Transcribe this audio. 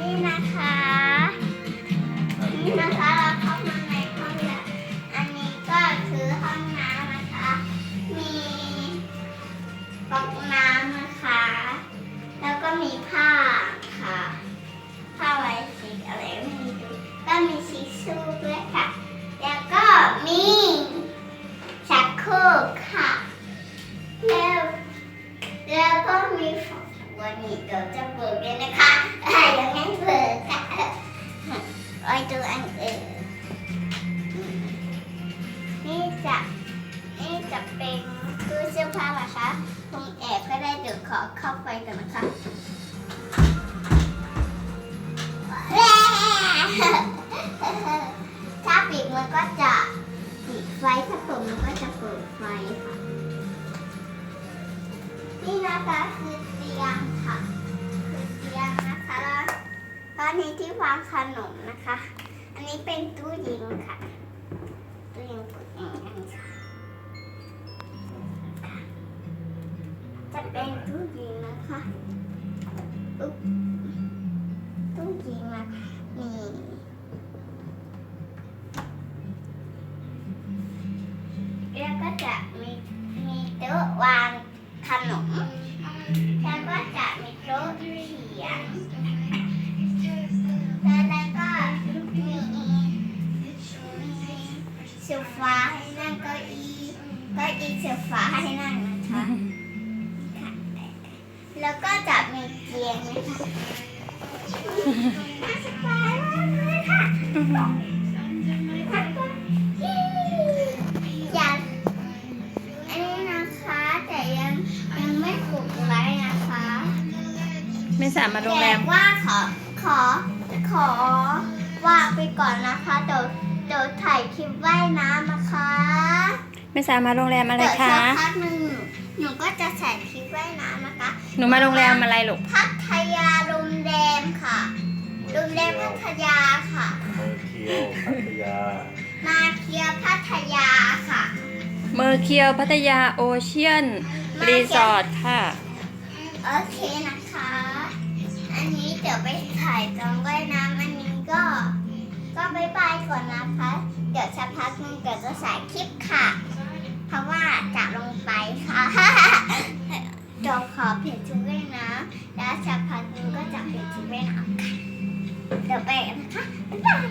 นี่นะคะ นี่นะคะ เราเข้ามาในห้องแล้วอันนี้ก็คือห้องน้ำนะคะ มีก๊อกน้ำนะคะ แล้วก็มีผ้าค่ะ ผ้าไว้สีอะไรไม่รู้ก็มีชิชูด้วยค่ะ แล้วก็มีชักโครกค่ะ แล้วแล้วก็มีฝักบัวนี่เดี๋ยวจะเปิดเลยนะคะ ดูอันอื่นนี่จะนี่จะเป็นตู้เสื้อผ้านะคะคงแอบก็ได้เดี๋ยวขอเข้าไปกันนะคะถ้าปิดมันก็จะปิดไฟถ้าเปิดมันก็จะเปิดไฟค่ะ นี่นะคะคือเตียงค่ะ คือเตียงนะคะแล้วตอนนี้ที่วางขนมนะคะ ค่ะตู้เยิงกดอย่างนี้ค่ะจะเป็นตู้เยิงนะคะอุ๊บตู้เยิงนะนี่แล้วก็จะมีมีโต๊ะวาง เก้าอี้โซฟาให้นั่งนะคะค่ะแล้วก็จะมีเตียงนะคะน่าสบายมากเลยค่ะอยากอันนี้นะคะแต่ยังยังไม่ปลุกไว้นะคะไม่สามารถโรงแรมแต่ว่าขอขอขอวางไปก่อนนะคะเดี๋ยวเดี๋ยวถ่ายคลิปว่ายน้ำนะคะ ไม่สามารถโรงแรมอะไรเดี๋ยวคะสักพักหนึ่งหนูก็จะใส่คลิปว่ายน้ำนะคะ หนูมาโรงแรมอะไรลูก พัทยาโรงแรมค่ะ โรงแรมพัทยาค่ะ เมอร์เคียวพัทยามาเคียวพัทยาค่ะเมอร์เคียวพัทยาโอเชียน รีสอร์ทค่ะ โอเคนะคะ อันนี้เดี๋ยวไปถ่ายตรงว่ายน้ำอันนี้ก็ ก็บายบายก่อนนะคะ เดี๋ยวสักพักหนึงเดี๋ยวจะใส่คลิปค่ะ เพราะว่าจะลงไปค่ะเดี๋ยวขอเปลี่ยนชุดว่ายน้ำแล้วสักพักหนึงก็จะเปลี่ยนชุดว่ายน้ำค่ะเดี๋ยวไปนะคะบ๊ายบาย